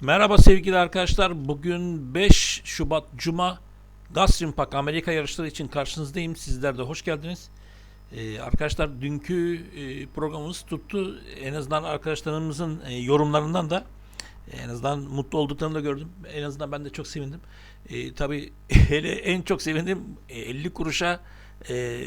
Merhaba sevgili arkadaşlar. Bugün 5 Şubat Cuma Gazprom Park Amerika yarışları için karşınızdayım. Sizler de hoş geldiniz. Ee, arkadaşlar dünkü e, programımız tuttu. En azından arkadaşlarımızın e, yorumlarından da e, en azından mutlu olduklarını da gördüm. En azından ben de çok sevindim. E, tabii hele en çok sevindim e, 50 kuruşa e,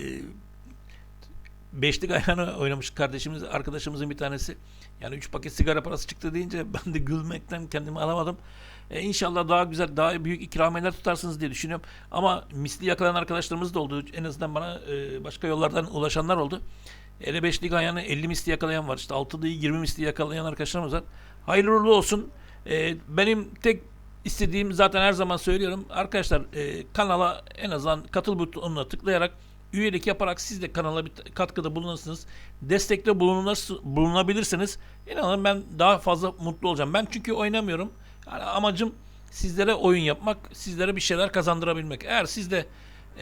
Beşlik ayağına oynamış kardeşimiz, arkadaşımızın bir tanesi. Yani 3 paket sigara parası çıktı deyince ben de gülmekten kendimi alamadım. E, inşallah daha güzel, daha büyük ikramiyeler tutarsınız diye düşünüyorum. Ama misli yakalayan arkadaşlarımız da oldu. En azından bana e, başka yollardan ulaşanlar oldu. Hele beşlik ayağını 50 misli yakalayan var. İşte 6'lıyı 20 misli yakalayan arkadaşlarımız var. Hayırlı uğurlu olsun. E, benim tek istediğim zaten her zaman söylüyorum. Arkadaşlar e, kanala en azından katıl butonuna tıklayarak üyelik yaparak siz de kanala bir katkıda bulunursunuz. Destekte bulunabilirsiniz. İnanın ben daha fazla mutlu olacağım. Ben çünkü oynamıyorum. Yani amacım sizlere oyun yapmak, sizlere bir şeyler kazandırabilmek. Eğer siz de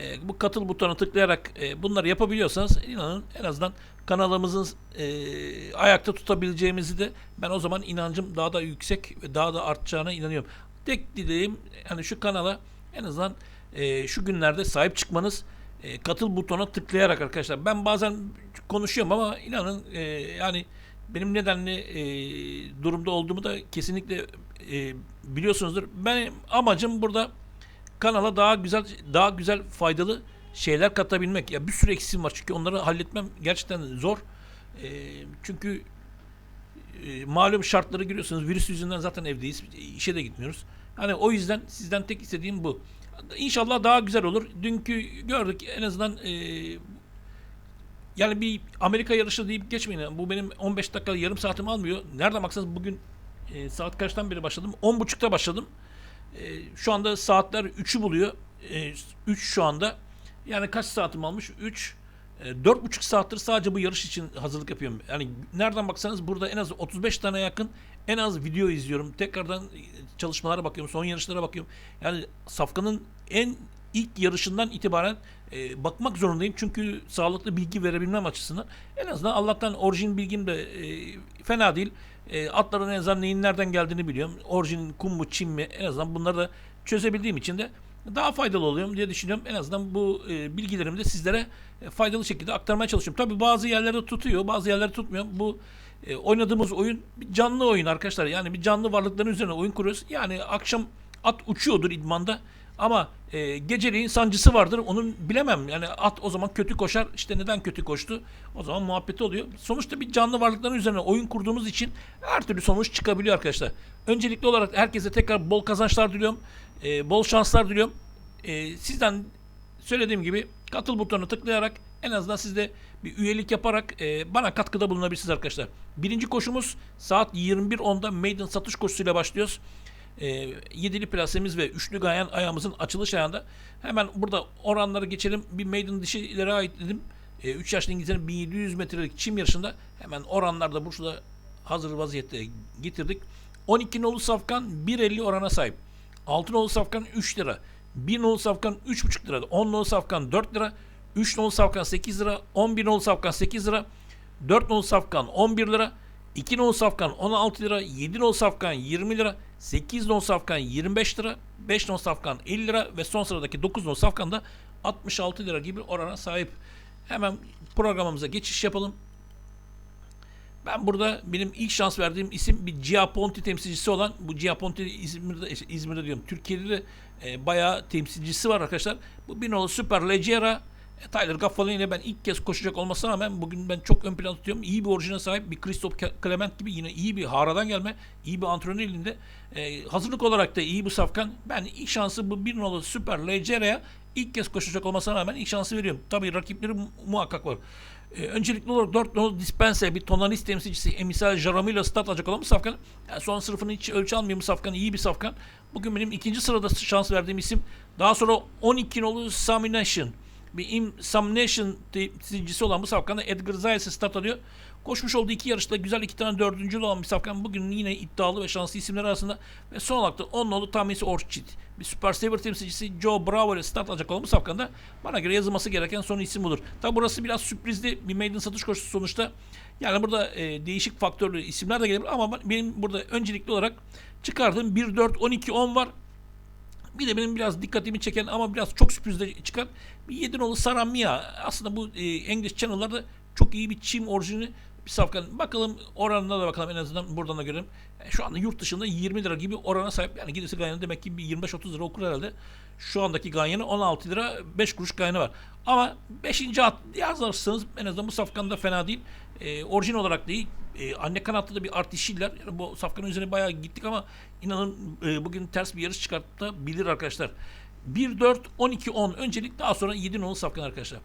e, bu katıl butonuna tıklayarak e, bunları yapabiliyorsanız inanın en azından kanalımızın e, ayakta tutabileceğimizi de ben o zaman inancım daha da yüksek ve daha da artacağına inanıyorum. Tek dileğim yani şu kanala en azından e, şu günlerde sahip çıkmanız e, katıl butonuna tıklayarak arkadaşlar. Ben bazen konuşuyorum ama inanın e, yani benim nedenli e, durumda olduğumu da kesinlikle e, biliyorsunuzdur. Benim amacım burada kanala daha güzel daha güzel faydalı şeyler katabilmek. Ya bir sürü eksiğim var çünkü onları halletmem gerçekten zor. E, çünkü e, malum şartları görüyorsunuz. Virüs yüzünden zaten evdeyiz. İşe de gitmiyoruz. Hani o yüzden sizden tek istediğim bu. İnşallah daha güzel olur. Dünkü gördük en azından e, yani bir Amerika yarışı deyip geçmeyin. Bu benim 15 dakika yarım saatimi almıyor. Nereden baksanız bugün e, saat kaçtan beri başladım? 10.30'da başladım. E, şu anda saatler 3'ü buluyor. E, 3 şu anda. Yani kaç saatim almış? 3 e, Dört buçuk saattir sadece bu yarış için hazırlık yapıyorum. Yani nereden baksanız burada en az 35 tane yakın en az video izliyorum. Tekrardan çalışmalara bakıyorum. Son yarışlara bakıyorum. Yani Safkan'ın en ilk yarışından itibaren e, bakmak zorundayım. Çünkü sağlıklı bilgi verebilmem açısından. En azından Allah'tan orijin bilgim de e, fena değil. E, atların en azından neyin nereden geldiğini biliyorum. Orijin kum mu çim mi en azından bunları da çözebildiğim için de daha faydalı oluyorum diye düşünüyorum. En azından bu e, bilgilerimi de sizlere e, faydalı şekilde aktarmaya çalışıyorum. Tabii bazı yerlerde tutuyor, bazı yerlerde tutmuyor. Bu e, oynadığımız oyun bir canlı oyun arkadaşlar. Yani bir canlı varlıkların üzerine oyun kuruyoruz. Yani akşam at uçuyordur idmanda ama e, geceliğin sancısı vardır. Onun bilemem. Yani at o zaman kötü koşar. İşte neden kötü koştu? O zaman muhabbeti oluyor. Sonuçta bir canlı varlıkların üzerine oyun kurduğumuz için her türlü sonuç çıkabiliyor arkadaşlar. Öncelikli olarak herkese tekrar bol kazançlar diliyorum. E, bol şanslar diliyorum. E, sizden söylediğim gibi katıl butonuna tıklayarak en azından siz de bir üyelik yaparak e, bana katkıda bulunabilirsiniz arkadaşlar. Birinci koşumuz saat 21.10'da maiden satış koşusuyla başlıyoruz. E, yedili plasemiz ve üçlü gayen ayağımızın açılış ayağında. Hemen burada oranları geçelim. Bir maiden dişi ileri ait dedim. 3 yaşlı İngilizlerin 1700 metrelik çim yarışında hemen oranlarda burada hazır vaziyette getirdik. 12 nolu safkan 1.50 orana sahip. 6 nolu safkan 3 lira. 1 nolu safkan 3,5 lira. 10 nolu safkan 4 lira. 3 nolu safkan 8 lira. 11 nolu safkan 8 lira. 4 nolu safkan 11 lira. 2 nolu safkan 16 lira. 7 nolu safkan 20 lira. 8 nolu safkan 25 lira. 5 nolu safkan 50 lira. Ve son sıradaki 9 nolu safkan da 66 lira gibi orana sahip. Hemen programımıza geçiş yapalım. Ben burada benim ilk şans verdiğim isim bir Giaponti temsilcisi olan bu Giaponti İzmir'de İzmir'de diyorum. Türkiye'de de e, bayağı temsilcisi var arkadaşlar. Bu bir nolu Super Leggera e, Tyler Gaffalin ile ben ilk kez koşacak olmasına rağmen bugün ben çok ön plan tutuyorum. İyi bir orijine sahip bir Christoph Clement gibi yine iyi bir haradan gelme, iyi bir antrenör elinde. E, hazırlık olarak da iyi bu safkan. Ben ilk şansı bu bir nolu Super Leggera'ya ilk kez koşacak olmasına rağmen ilk şansı veriyorum. Tabii rakipleri mu- muhakkak var. Ee, öncelikli olarak 4 nolu Dispenser bir tonalist temsilcisi Emisal Jaramil'la start alacak olan bu safkan. Yani son sınıfını hiç ölçü almıyor bu safkan. iyi bir safkan. Bugün benim ikinci sırada şans verdiğim isim. Daha sonra 12 nolu Samination. Bir Insamnation temsilcisi olan bu safkanda Edgar Zayas'ı start alıyor. Koşmuş olduğu iki yarışta güzel iki tane dördüncü olan bir safkan bugün yine iddialı ve şanslı isimler arasında ve son olarak da onun oğlu Tamis Orchid bir Super Saver temsilcisi Joe Bravo ile start alacak olan bu safkanda bana göre yazılması gereken son isim budur. Tabi burası biraz sürprizli bir maiden satış koşusu sonuçta. Yani burada e, değişik faktörlü isimler de gelebilir ama benim burada öncelikli olarak çıkardığım 1, 4, 12, 10 var. Bir de benim biraz dikkatimi çeken ama biraz çok sürprizde çıkan bir Yedinoğlu Saramia. Aslında bu e, English Channel'larda çok iyi bir çim orijini bir safkan. Bakalım oranına da bakalım en azından buradan da görelim. E, şu anda yurt dışında 20 lira gibi orana sahip. Yani gidesi Ganyan'ı demek ki bir 25-30 lira okur herhalde. Şu andaki Ganyan'ı 16 lira 5 kuruş Ganyan'ı var. Ama 5. at yazarsanız en azından bu safkanda fena değil. E, orijin olarak değil. E, anne kanatta da bir artişiller. Yani bu safkanın üzerine bayağı gittik ama inanın e, bugün ters bir yarış çıkartabilir arkadaşlar. 1, 4, 12, 10 öncelik daha sonra 7 nolu safkan arkadaşlar.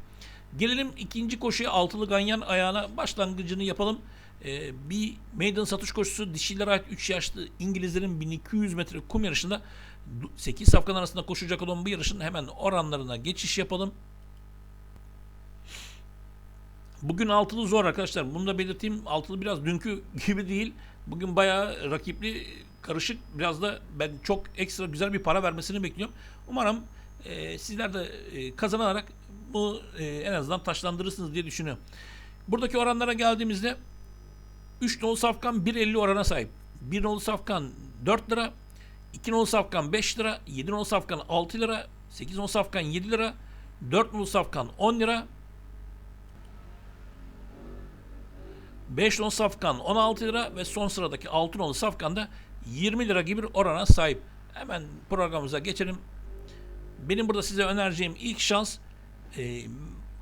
Gelelim ikinci koşuya altılı ganyan ayağına başlangıcını yapalım. Ee, bir maiden satış koşusu dişilere ait 3 yaşlı İngilizlerin 1200 metre kum yarışında 8 safkan arasında koşacak olan bu yarışın hemen oranlarına geçiş yapalım. Bugün altılı zor arkadaşlar. Bunu da belirteyim. Altılı biraz dünkü gibi değil. Bugün bayağı rakipli karışık. Biraz da ben çok ekstra güzel bir para vermesini bekliyorum. Umarım e, sizler de e, kazanarak bu e, en azından taşlandırırsınız diye düşünüyorum. Buradaki oranlara geldiğimizde 3 nolu safkan 1.50 orana sahip. 1 nolu safkan 4 lira, 2 nolu safkan 5 lira, 7 nolu safkan 6 lira, 8 nolu safkan 7 lira, 4 nolu safkan 10 lira, 5 nolu safkan 16 lira ve son sıradaki 6 nolu safkan da 20 lira gibi bir orana sahip. Hemen programımıza geçelim. Benim burada size önereceğim ilk şans e,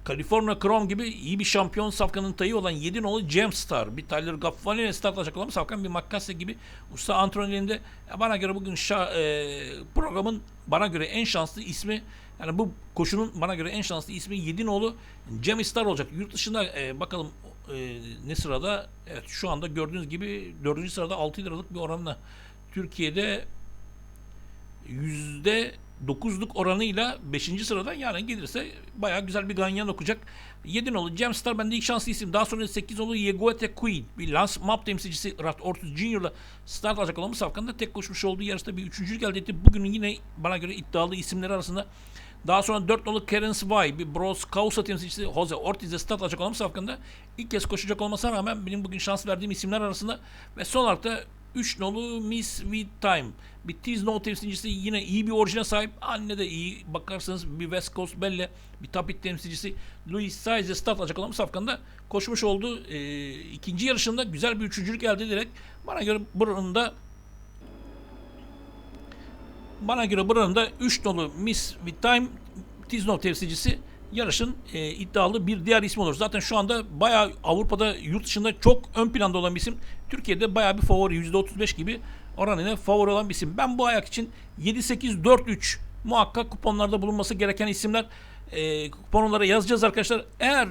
California Chrome gibi iyi bir şampiyon safkanın tayı olan 7 nolu Gemstar. Bir Tyler Gaffali ile start alacak olan bir safkan bir Makase gibi usta antrenörlerinde bana göre bugün şa, e, programın bana göre en şanslı ismi yani bu koşunun bana göre en şanslı ismi 7 nolu Gemstar olacak. Yurt dışında e, bakalım e, ne sırada? Evet şu anda gördüğünüz gibi 4. sırada 6 liralık bir oranla Türkiye'de yüzde 9'luk oranıyla 5. sıradan yani gelirse bayağı güzel bir ganyan okuyacak. 7 nolu Gemstar bende ilk şanslı isim. Daha sonra 8 nolu Yegoete Queen. Bir Lance Map temsilcisi Rat Ortiz Junior'la start alacak olan bu safkanda tek koşmuş olduğu yarışta bir üçüncülük elde etti. Bugünün yine bana göre iddialı isimleri arasında daha sonra 4 nolu Karen Svay, bir Bros Kausa temsilcisi Jose Ortiz'e olan bu safkanda ilk kez koşacak olmasına rağmen benim bugün şans verdiğim isimler arasında ve son olarak da 3 nolu Miss With Time. Bir Tiz No temsilcisi yine iyi bir orijine sahip. Anne de iyi. Bakarsanız bir West Coast Belle, bir Tapit temsilcisi Louis Size start olan safkanda koşmuş oldu. E, ikinci yarışında güzel bir üçüncülük elde ederek bana göre buranın da bana göre buranın da 3 nolu Miss With Time Tiznov temsilcisi yarışın e, iddialı bir diğer ismi olur. Zaten şu anda bayağı Avrupa'da yurt dışında çok ön planda olan bir isim. Türkiye'de bayağı bir favori %35 gibi oranıyla favori olan bir isim. Ben bu ayak için 7-8-4-3 muhakkak kuponlarda bulunması gereken isimler. E, kuponlara yazacağız arkadaşlar. Eğer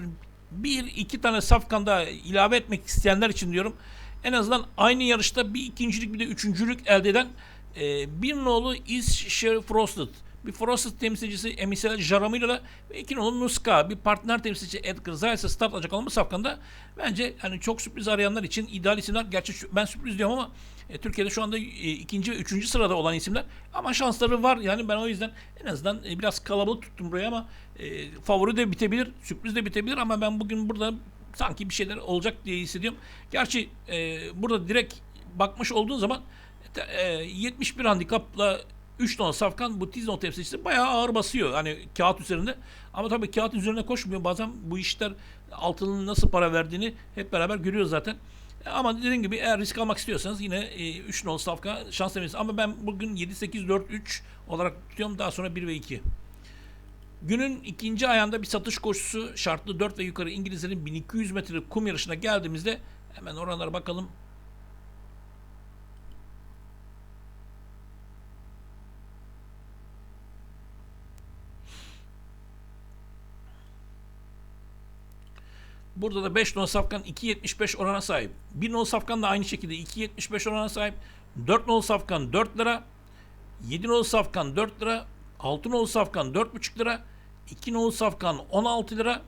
bir iki tane safkanda ilave etmek isteyenler için diyorum. En azından aynı yarışta bir ikincilik bir de üçüncülük elde eden e, bir nolu Is Share Frosted bir Frosted temsilcisi Emisel Jaramila'la ve iki nolu Nuska bir partner temsilcisi Edgar Zayas'a start alacak bu safkanda bence hani çok sürpriz arayanlar için ideal isimler. Gerçi ben sürpriz diyorum ama e, Türkiye'de şu anda e, ikinci ve üçüncü sırada olan isimler ama şansları var. Yani ben o yüzden en azından e, biraz kalabalık tuttum buraya ama e, favori de bitebilir, sürpriz de bitebilir ama ben bugün burada sanki bir şeyler olacak diye hissediyorum. Gerçi e, burada direkt bakmış olduğun zaman e, 71 handikapla 3 ton safkan bu Tizno temsilcisi bayağı ağır basıyor. Hani kağıt üzerinde. Ama tabii kağıt üzerine koşmuyor. Bazen bu işler altının nasıl para verdiğini hep beraber görüyoruz zaten. Ama dediğim gibi eğer risk almak istiyorsanız yine e, 3 nol safka şans demeniz. Ama ben bugün 7 8 4 3 olarak tutuyorum. Daha sonra 1 ve 2. Günün ikinci ayağında bir satış koşusu şartlı 4 ve yukarı İngilizlerin 1200 metre kum yarışına geldiğimizde hemen oranlara bakalım. Burada da 5 non safkan 2.75 orana sahip. 1 non safkan da aynı şekilde 2.75 orana sahip. 4 non safkan 4 lira. 7 non safkan 4 lira. 6 non safkan 4.5 lira. 2 nolu safkan 16 lira.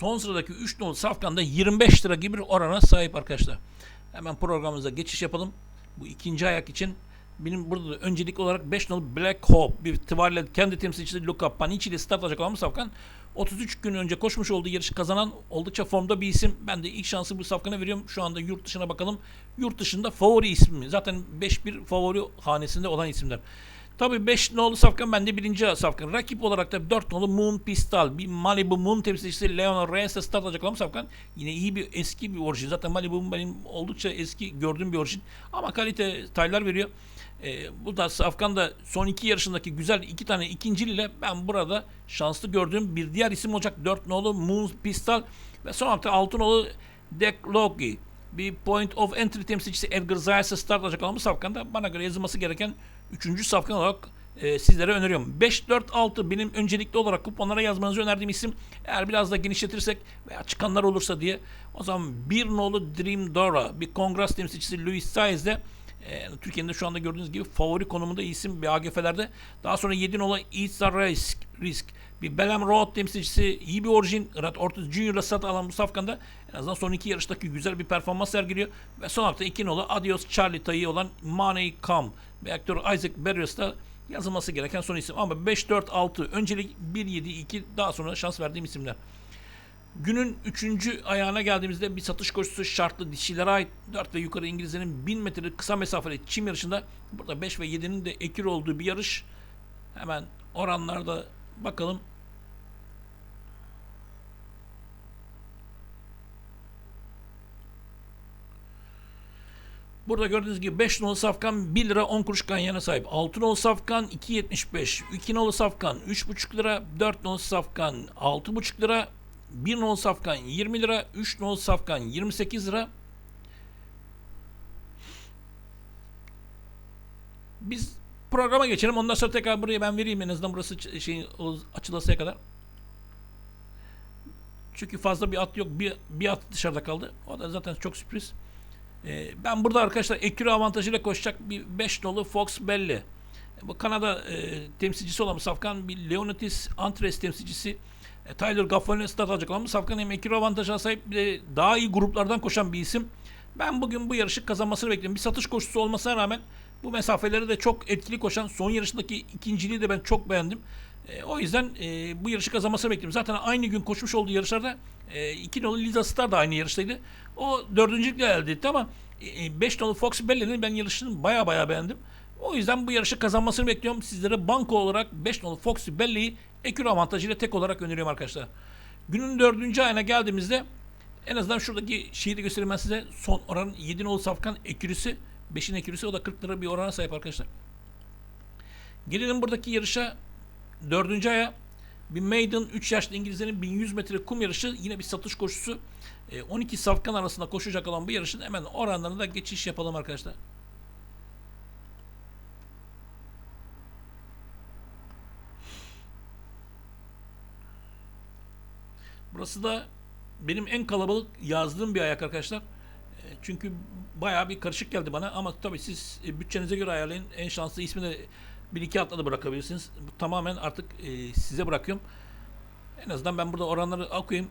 Son sıradaki 3 nolu safkan da 25 lira gibi bir orana sahip arkadaşlar. Hemen programımıza geçiş yapalım. Bu ikinci ayak için benim burada da öncelik olarak 5 nolu Black Hope bir tıvarla kendi temsilcisi Luca Panici ile start alacak olan bu safkan 33 gün önce koşmuş olduğu yarışı kazanan oldukça formda bir isim. Ben de ilk şansı bu safkana veriyorum. Şu anda yurt dışına bakalım. Yurt dışında favori ismi. Zaten 5-1 favori hanesinde olan isimler. Tabii 5 nolu safkan bende birinci safkan. Rakip olarak da 4 nolu Moon Pistol. Bir Malibu Moon temsilcisi Leon Reyes'e start alacak olan safkan. Yine iyi bir eski bir orijin. Zaten Malibu benim oldukça eski gördüğüm bir orijin. Ama kalite taylar veriyor. Ee, bu da Safkan da son iki yarışındaki güzel iki tane ikinciliyle ben burada şanslı gördüğüm bir diğer isim olacak. 4 nolu Moon Pistol ve son hafta 6 nolu Deck Loki. Bir point of entry temsilcisi Edgar Zayas'a start alacak olan bu safkanda bana göre yazılması gereken 3. safkan olarak e, sizlere öneriyorum. 5-4-6 benim öncelikli olarak kuponlara yazmanızı önerdiğim isim. Eğer biraz da genişletirsek veya çıkanlar olursa diye o zaman 1 nolu Dream Dora bir kongres temsilcisi Louis Saez de e, Türkiye'nin de şu anda gördüğünüz gibi favori konumunda isim bir AGF'lerde. Daha sonra 7 nolu It's a Risk, risk. Bir Belem Road temsilcisi iyi bir orijin. Rat Ortiz Junior'la sat alan bu safkanda en azından son iki yarıştaki güzel bir performans sergiliyor. Ve son hafta 2 nolu Adios Charlie tayı olan Money Come ve aktör Isaac Barrios da yazılması gereken son isim. Ama 5-4-6 öncelik 1-7-2 daha sonra şans verdiğim isimler. Günün üçüncü ayağına geldiğimizde bir satış koşusu şartlı dişilere ait 4 ve yukarı İngilizlerin 1000 metrelik kısa mesafeli çim yarışında burada 5 ve 7'nin de ekür olduğu bir yarış. Hemen oranlarda bakalım. Burada gördüğünüz gibi 5 nolu safkan 1 lira 10 kuruş ganyana sahip. 6 nolu safkan 2.75. 2 nolu safkan 3.5 lira. 4 nolu safkan 6.5 lira. 1 nolu safkan 20 lira. 3 nolu safkan 28 lira. Biz programa geçelim. Ondan sonra tekrar buraya ben vereyim en azından burası şey o açılasıya kadar. Çünkü fazla bir at yok. Bir, bir at dışarıda kaldı. O da zaten çok sürpriz. Ee, ben burada arkadaşlar ekürü avantajıyla koşacak bir 5 nolu Fox Belli. Bu Kanada e, temsilcisi olan Safkan bir Leonidas Antres temsilcisi e, Tyler Gaffarin'e start alacak olan Safkan hem ekürü avantajına sahip bir de daha iyi gruplardan koşan bir isim. Ben bugün bu yarışı kazanmasını bekliyorum. Bir satış koşusu olmasına rağmen bu mesafeleri de çok etkili koşan son yarışındaki ikinciliği de ben çok beğendim. E, o yüzden e, bu yarışı kazanmasını bekliyorum. Zaten aynı gün koşmuş olduğu yarışlarda e, iki nolu Liza Star da aynı yarıştaydı. O dördüncülükle elde etti ama 5 nolu Fox Belle'nin ben yarışını baya baya beğendim. O yüzden bu yarışı kazanmasını bekliyorum. Sizlere banko olarak 5 nolu Fox Belle'yi ekür avantajıyla tek olarak öneriyorum arkadaşlar. Günün dördüncü ayına geldiğimizde en azından şuradaki şeyi de göstereyim ben size. Son oranın 7 nolu safkan ekürüsü. 5'in ekürüsü o da 40 lira bir orana sahip arkadaşlar. Gelelim buradaki yarışa dördüncü aya bir maiden 3 yaşlı İngilizlerin 1100 metre kum yarışı yine bir satış koşusu. E, 12 safkan arasında koşacak olan bu yarışın hemen oranlarına geçiş yapalım arkadaşlar. Burası da benim en kalabalık yazdığım bir ayak arkadaşlar. E, Çünkü bayağı bir karışık geldi bana ama tabii siz e, bütçenize göre ayarlayın. En şanslı ismi de bir iki atla da bırakabilirsiniz. Bu tamamen artık e, size bırakıyorum. En azından ben burada oranları okuyayım.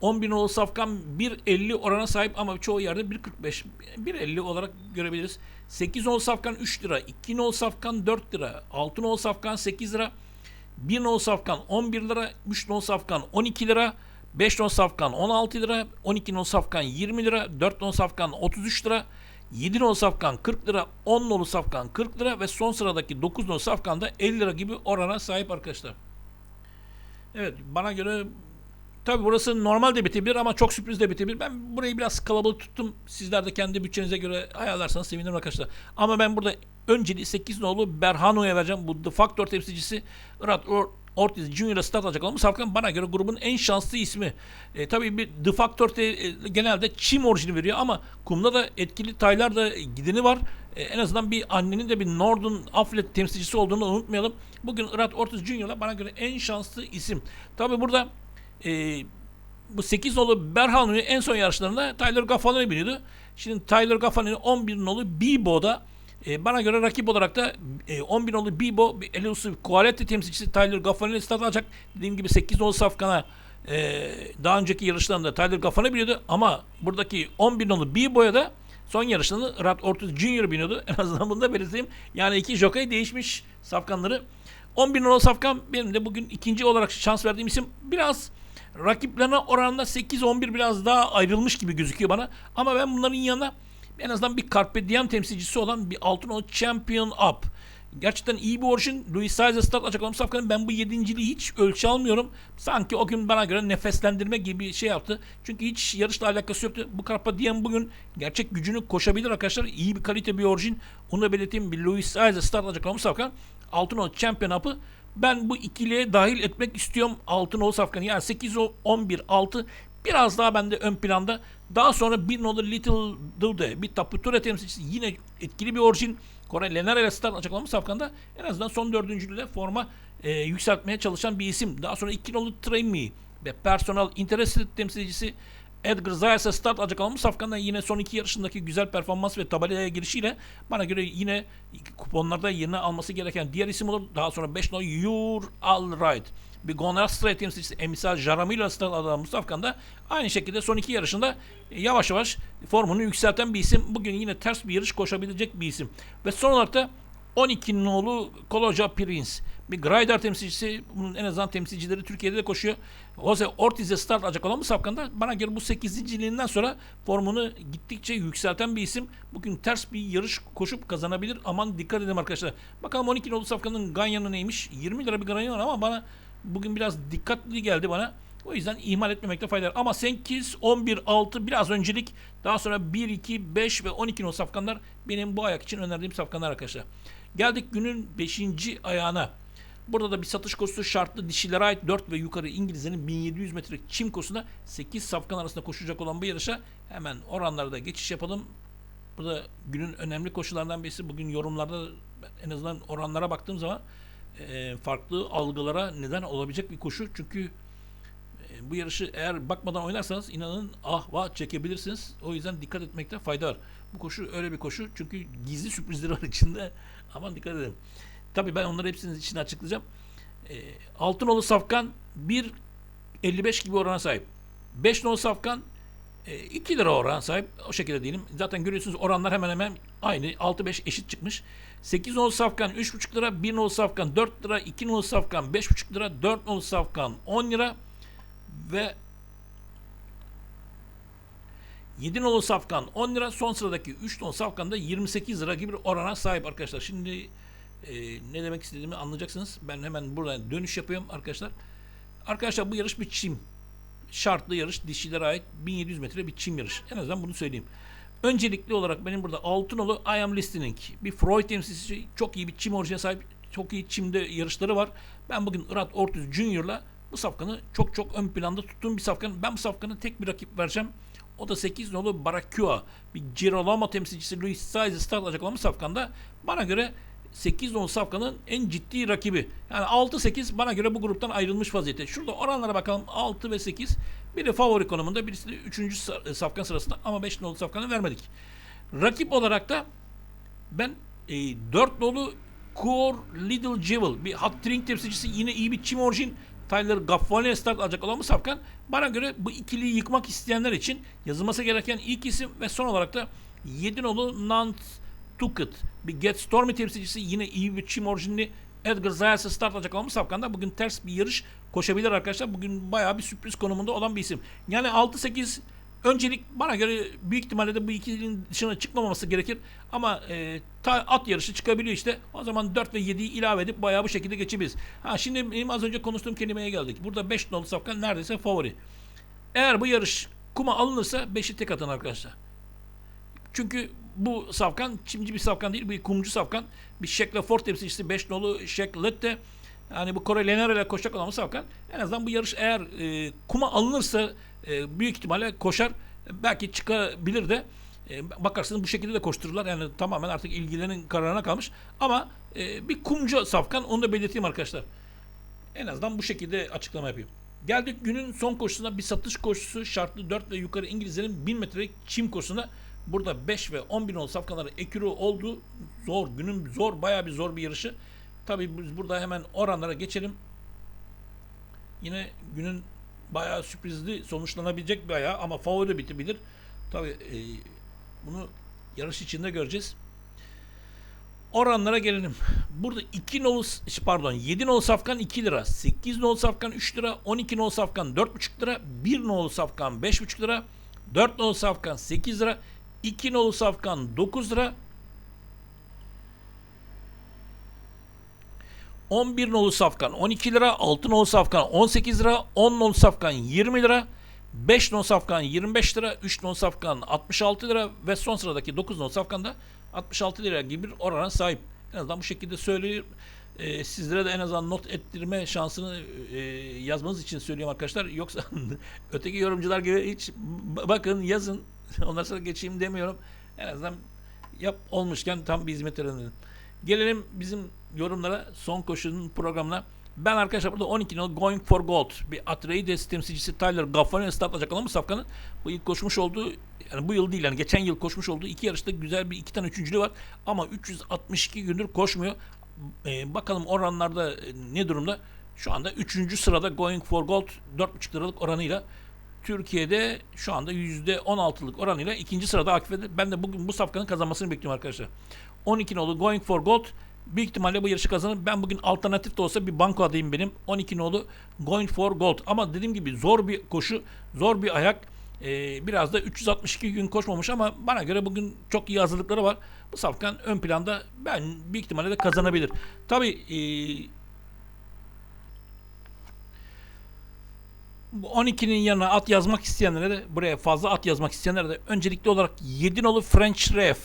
10 bin nolu safkan 1.50 orana sahip ama çoğu yerde 1.45 1.50 olarak görebiliriz. 8 nolu safkan 3 lira, 2 nolu safkan 4 lira, 6 nolu safkan 8 lira, 1 nolu safkan 11 lira, 3 nolu safkan 12 lira, 5 nolu safkan 16 lira, 12 nolu safkan 20 lira, 4 nolu safkan 33 lira, 7 nolu safkan 40 lira, 10 nolu safkan 40 lira ve son sıradaki 9 nolu safkan da 50 lira gibi orana sahip arkadaşlar. Evet bana göre tabi burası normal de bitebilir ama çok sürpriz de bitebilir. Ben burayı biraz kalabalık tuttum. Sizler de kendi bütçenize göre ayarlarsanız sevinirim arkadaşlar. Ama ben burada önceliği 8 nolu Berhano'ya vereceğim. Bu The Factor temsilcisi Or- Ortiz Junior'a start alacak olan bu safkan bana göre grubun en şanslı ismi. E, tabii bir The Factor te- e, genelde çim orijini veriyor ama kumda da etkili taylar da gideni var. E, en azından bir annenin de bir Northern Afflet temsilcisi olduğunu unutmayalım. Bugün Rad Ortiz Junior'la bana göre en şanslı isim. Tabii burada e, bu 8 nolu Berhano'yu en son yarışlarında Tyler Gaffalini biniyordu. Şimdi Tyler Gaffalini 11 nolu Bibo'da E, bana göre rakip olarak da e, 11 nolu Bibo, Elusive Quality temsilcisi Tyler Gaffan'ı start alacak. Dediğim gibi 8 nolu Safkan'a e, daha önceki yarışlarında Tyler Gaffan'ı biliyordu ama buradaki 11 nolu Bibo'ya da son yarışlarında Rad Ortiz Jr. biniyordu. En azından bunu da belirteyim. Yani iki jockey değişmiş Safkanları. 11 nolu Safkan benim de bugün ikinci olarak şans verdiğim isim. Biraz rakiplerine oranla 8-11 biraz daha ayrılmış gibi gözüküyor bana. Ama ben bunların yanına en azından bir Carpe Diem temsilcisi olan bir Altın Champion Up. Gerçekten iyi bir orijin. Louis açacak olan Safkan'ın ben bu yedinciliği hiç ölçü almıyorum. Sanki o gün bana göre nefeslendirme gibi bir şey yaptı. Çünkü hiç yarışla alakası yoktu. Bu Carpe Diem bugün gerçek gücünü koşabilir arkadaşlar. İyi bir kalite bir orijin. Onu da belirteyim. Bir Louis açacak olan Safkan. Altın Champion Up'ı ben bu ikiliye dahil etmek istiyorum Altın Safkan'ı. Yani 8 11 6 biraz daha bende ön planda. Daha sonra bir nolu Little Dude, bir Taputura temsilcisi yine etkili bir orijin. Kore Lenara ile start açıklamış Safkan'da en azından son dördüncülüğüyle forma e, yükseltmeye çalışan bir isim. Daha sonra iki nolu Train Me ve Personal Interested temsilcisi Edgar Zayas'a start açıklamış Safkan'da yine son iki yarışındaki güzel performans ve tabelaya girişiyle bana göre yine kuponlarda yerini alması gereken diğer isim olur. Daha sonra 5 nolu You're Alright bir Gonal Strait temsilcisi Emisal Jaramil'la start alan Mustafa da aynı şekilde son iki yarışında yavaş yavaş formunu yükselten bir isim. Bugün yine ters bir yarış koşabilecek bir isim. Ve son olarak da 12 nolu Koloja Prince. Bir Graider temsilcisi. Bunun en azından temsilcileri Türkiye'de de koşuyor. Jose Ortiz'e start alacak olan Musafkan'da bana göre bu 8. sonra formunu gittikçe yükselten bir isim. Bugün ters bir yarış koşup kazanabilir. Aman dikkat edin arkadaşlar. Bakalım 12 nolu Safkan'ın ganyanı neymiş? 20 lira bir ganyanı var ama bana bugün biraz dikkatli geldi bana. O yüzden ihmal etmemekte fayda var. Ama 8, 11, 6 biraz öncelik. Daha sonra 1, 2, 5 ve 12 no safkanlar benim bu ayak için önerdiğim safkanlar arkadaşlar. Geldik günün 5. ayağına. Burada da bir satış koşusu şartlı dişilere ait 4 ve yukarı İngilizlerin 1700 metre çim koşusunda 8 safkan arasında koşacak olan bu yarışa hemen oranlarda geçiş yapalım. Burada günün önemli koşularından birisi bugün yorumlarda en azından oranlara baktığım zaman e, farklı algılara neden olabilecek bir koşu. Çünkü e, bu yarışı eğer bakmadan oynarsanız inanın ah vah çekebilirsiniz. O yüzden dikkat etmekte fayda var. Bu koşu öyle bir koşu çünkü gizli sürprizleri var içinde. Aman dikkat edin. Tabii ben onları hepsinin içine açıklayacağım. E, Altınolu Safkan 1.55 gibi orana sahip. 5 nolu Safkan e, 2 lira oran sahip. O şekilde diyelim. Zaten görüyorsunuz oranlar hemen hemen aynı. 6-5 eşit çıkmış. 8 nolu safkan 3,5 lira, 1 nolu safkan 4 lira, 2 nolu safkan 5,5 lira, 4 nolu safkan 10 lira ve 7 nolu safkan 10 lira. Son sıradaki 3 nolu safkan da 28 lira gibi bir orana sahip arkadaşlar. Şimdi e, ne demek istediğimi anlayacaksınız. Ben hemen buradan dönüş yapıyorum arkadaşlar. Arkadaşlar bu yarış bir çim. Şartlı yarış dişilere ait 1700 metre bir çim yarış. En azından bunu söyleyeyim. Öncelikli olarak benim burada Altınolu I Am Listening. Bir Freud temsilcisi çok iyi bir çim orijine sahip. Çok iyi çimde yarışları var. Ben bugün Irat Ortiz Junior'la bu safkanı çok çok ön planda tuttuğum bir safkan. Ben bu safkanı tek bir rakip vereceğim. O da 8 nolu Barakua. Bir Girolamo temsilcisi Luis Saiz'i start alacak olan bu safkanda bana göre 8 nolu safkanın en ciddi rakibi. Yani 6-8 bana göre bu gruptan ayrılmış vaziyette. Şurada oranlara bakalım 6 ve 8. Biri favori konumunda, birisi de 3. safkan sırasında ama 5 nolu safkanı vermedik. Rakip olarak da ben e, 4 nolu Core Little Jewel bir hot drink temsilcisi yine iyi bir çim orijin Tyler Gaffali'ye start alacak olan bu safkan bana göre bu ikiliyi yıkmak isteyenler için yazılması gereken ilk isim ve son olarak da 7 nolu Nant Tuket bir Get Stormy temsilcisi yine iyi bir çim orijinli Edgar Zayas'a start alacak bu safkanda bugün ters bir yarış koşabilir arkadaşlar. Bugün bayağı bir sürpriz konumunda olan bir isim. Yani 6-8 öncelik bana göre büyük ihtimalle de bu ikilinin dışına çıkmaması gerekir. Ama e, ta, at yarışı çıkabiliyor işte. O zaman 4 ve 7'yi ilave edip bayağı bu şekilde geçebiliriz. Ha şimdi benim az önce konuştuğum kelimeye geldik. Burada 5 nolu safkan neredeyse favori. Eğer bu yarış kuma alınırsa 5'i tek atın arkadaşlar. Çünkü bu safkan çimci bir safkan değil, bir kumcu safkan. Bir Şekle Ford temsilcisi 5 nolu Şeklette. Yani bu Kore Lenara ile koşacak olan safkan. En azından bu yarış eğer e, kuma alınırsa e, büyük ihtimalle koşar. Belki çıkabilir de. E, bakarsınız bu şekilde de koştururlar. Yani tamamen artık ilgilerinin kararına kalmış. Ama e, bir kumcu safkan onu da belirteyim arkadaşlar. En azından bu şekilde açıklama yapayım. Geldik günün son koşusuna bir satış koşusu şartlı 4 ve yukarı İngilizlerin 1000 metrelik çim koşusuna Burada 5 ve 10 bin nolu safkanları ekürü oldu. Zor, günün zor, bayağı bir zor bir yarışı. Tabii biz burada hemen oranlara geçelim. Yine günün bayağı sürprizli sonuçlanabilecek bir ayağı ama favori bitebilir. Tabii e, bunu yarış içinde göreceğiz. Oranlara gelelim. Burada 2 nolu pardon 7 nolu safkan 2 lira, 8 nolu safkan 3 lira, 12 nolu safkan 4,5 lira, 1 nolu safkan 5,5 lira, 4 nolu safkan 8 lira, 2 nolu safkan 9 lira, 11 nolu safkan 12 lira, 6 nolu safkan 18 lira, 10 nolu safkan 20 lira, 5 nolu safkan 25 lira, 3 nolu safkan 66 lira ve son sıradaki 9 nolu safkan da 66 lira gibi bir orana sahip. En azından bu şekilde söyleyeyim. Ee, sizlere de en azından not ettirme şansını e, yazmanız için söylüyorum arkadaşlar. Yoksa öteki yorumcular gibi hiç bakın yazın ondan sonra geçeyim demiyorum. En azından yap olmuşken tam bir hizmet verelim. Gelelim bizim yorumlara son koşunun programına. Ben arkadaşlar burada 12 nol Going for Gold bir Atreides temsilcisi Tyler startlayacak olan bu safkanın bu ilk koşmuş olduğu yani bu yıl değil yani geçen yıl koşmuş olduğu iki yarışta güzel bir iki tane üçüncülüğü var ama 362 gündür koşmuyor. Ee, bakalım oranlarda e, ne durumda? Şu anda 3. sırada Going for Gold 4,5 liralık oranıyla Türkiye'de şu anda %16'lık oranıyla ikinci sırada aktifede. Ben de bugün bu safkanın kazanmasını bekliyorum arkadaşlar. 12 nolu Going for Gold büyük ihtimalle bu yarışı kazanır. Ben bugün alternatif de olsa bir banko adayım benim. 12 nolu Going for Gold. Ama dediğim gibi zor bir koşu, zor bir ayak. Ee, biraz da 362 gün koşmamış ama bana göre bugün çok iyi hazırlıkları var. Bu safkan ön planda ben büyük ihtimalle de kazanabilir. Tabii e, 12'nin yanına at yazmak isteyenlere de buraya fazla at yazmak isteyenlere de öncelikli olarak 7 nolu French Ref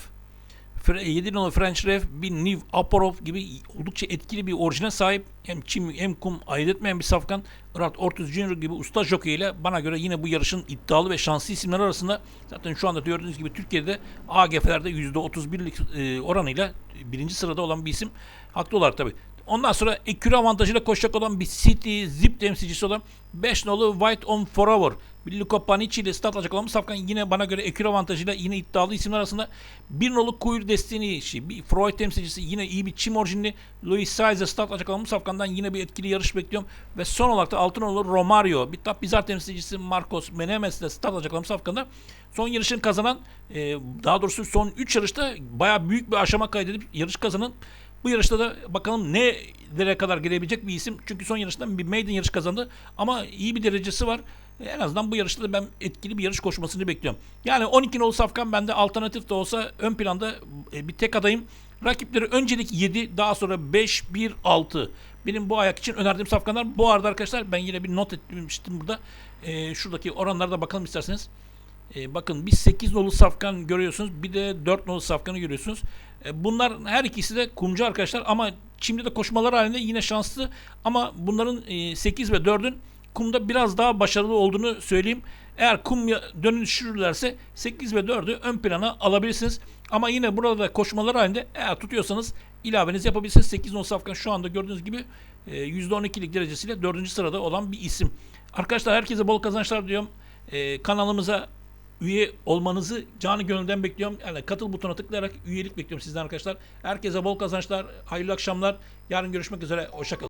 7 nolu French Ref bir Niv Aporov gibi oldukça etkili bir orijine sahip. Hem çim hem kum ayırt etmeyen bir safkan. Murat Ortuz Junior gibi usta jockey ile bana göre yine bu yarışın iddialı ve şanslı isimler arasında. Zaten şu anda gördüğünüz gibi Türkiye'de AGF'lerde %31'lik e, oranıyla birinci sırada olan bir isim. Haklı olarak tabii. Ondan sonra ekürü avantajıyla koşacak olan bir City Zip temsilcisi olan 5 nolu White on Forever. Luca Panici ile start alacak olan safkan yine bana göre ekürü avantajıyla yine iddialı isimler arasında. Bir nolu Kuyur Destiny işi. Bir Freud temsilcisi yine iyi bir Çim orijinli Louis Size start alacak olan safkandan yine bir etkili yarış bekliyorum. Ve son olarak da altın nolu Romario. Bir Tap Bizar temsilcisi Marcos Menemes ile start alacak olan safkanda son yarışın kazanan e, daha doğrusu son 3 yarışta bayağı büyük bir aşama kaydedip yarış kazanan bu yarışta da bakalım ne nereye kadar gelebilecek bir isim. Çünkü son yarışta bir maiden yarış kazandı ama iyi bir derecesi var. En azından bu yarışta da ben etkili bir yarış koşmasını bekliyorum. Yani 12 nolu safkan bende alternatif de olsa ön planda e, bir tek adayım. Rakipleri öncelik 7 daha sonra 5 1 6. Benim bu ayak için önerdiğim safkanlar. Bu arada arkadaşlar ben yine bir not etmiştim burada. E, şuradaki oranlara da bakalım isterseniz. E, bakın bir 8 nolu safkan görüyorsunuz. Bir de 4 nolu safkanı görüyorsunuz. E, bunlar her ikisi de kumcu arkadaşlar ama şimdi de koşmalar halinde yine şanslı. Ama bunların e, 8 ve 4'ün kumda biraz daha başarılı olduğunu söyleyeyim. Eğer kum dönüşürlerse 8 ve 4'ü ön plana alabilirsiniz. Ama yine burada koşmalar halinde eğer tutuyorsanız ilaveniz yapabilirsiniz. 8 nolu safkan şu anda gördüğünüz gibi e, %12'lik derecesiyle 4. sırada olan bir isim. Arkadaşlar herkese bol kazançlar diyorum. E, kanalımıza üye olmanızı canı gönülden bekliyorum. Yani katıl butonuna tıklayarak üyelik bekliyorum sizden arkadaşlar. Herkese bol kazançlar, hayırlı akşamlar. Yarın görüşmek üzere. Hoşçakalın.